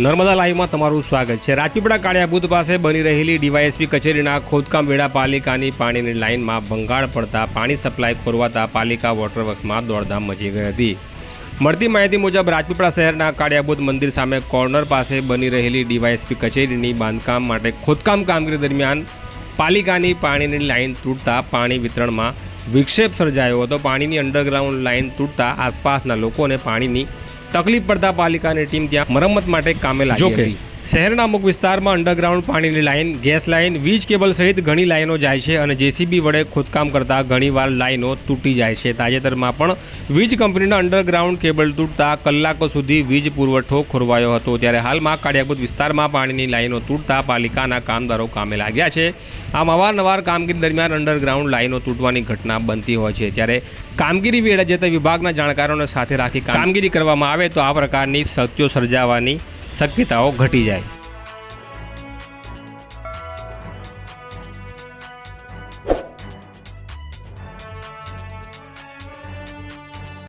નર્મદા લાઈવમાં તમારું સ્વાગત છે. રાજપીપળા કાળિયા બુથ પાસે બની રહેલી ડીવાયએસપી કચેરીના ખોદકામ વેળા પાલિકાની પાણીની લાઇનમાં ભંગાળ પડતા પાણી સપ્લાય ખોરવાતા પાલિકા વોટર વર્ક્સમાં દોડધામ મચી ગઈ હતી. મળતી માહિતી મુજબ રાજપીપળા શહેરના કાળિયા મંદિર સામે કોર્નર પાસે બની રહેલી ડીવાયએસપી કચેરીની બાંધકામ માટે ખોદકામ કામગીરી દરમિયાન પાલિકાની પાણીની લાઇન તૂટતા પાણી વિતરણમાં વિક્ષેપ સર્જાયો હતો. પાણીની અંડરગ્રાઉન્ડ લાઇન તૂટતા આસપાસના લોકોને પાણીની તકલીફ પડતા પાલિકાની ટીમ ત્યાં મરમ્મત માટે કામે લાગી હતી. શહેરના અમુક વિસ્તારમાં અંડરગ્રાઉન્ડ પાણીની લાઇન, ગેસ લાઇન, વીજ કેબલ સહિત ઘણી લાઇનો જાય છે અને જેસીબી વડે ખોદકામ કરતા ઘણીવાર લાઇનો તૂટી જાય છે. તાજેતરમાં પણ વીજ કંપનીના અંડરગ્રાઉન્ડ કેબલ તૂટતા કલાકો સુધી વીજ પુરવઠો ખોરવાયો હતો. ત્યારે હાલમાં કાળિયાભૂત વિસ્તારમાં પાણીની લાઇનો તૂટતા પાલિકાના કામદારો કામે લાગ્યા છે. આમ અવારનવાર કામગીરી દરમિયાન અંડરગ્રાઉન્ડ લાઇનો તૂટવાની ઘટના બનતી હોય છે. ત્યારે કામગીરી વેળા જતા વિભાગના જાણકારોને સાથે રાખી કામગીરી કરવામાં આવે તો આ પ્રકારની શક્તિઓ સર્જાવાની શક્યતાઓ ઘટી જાય.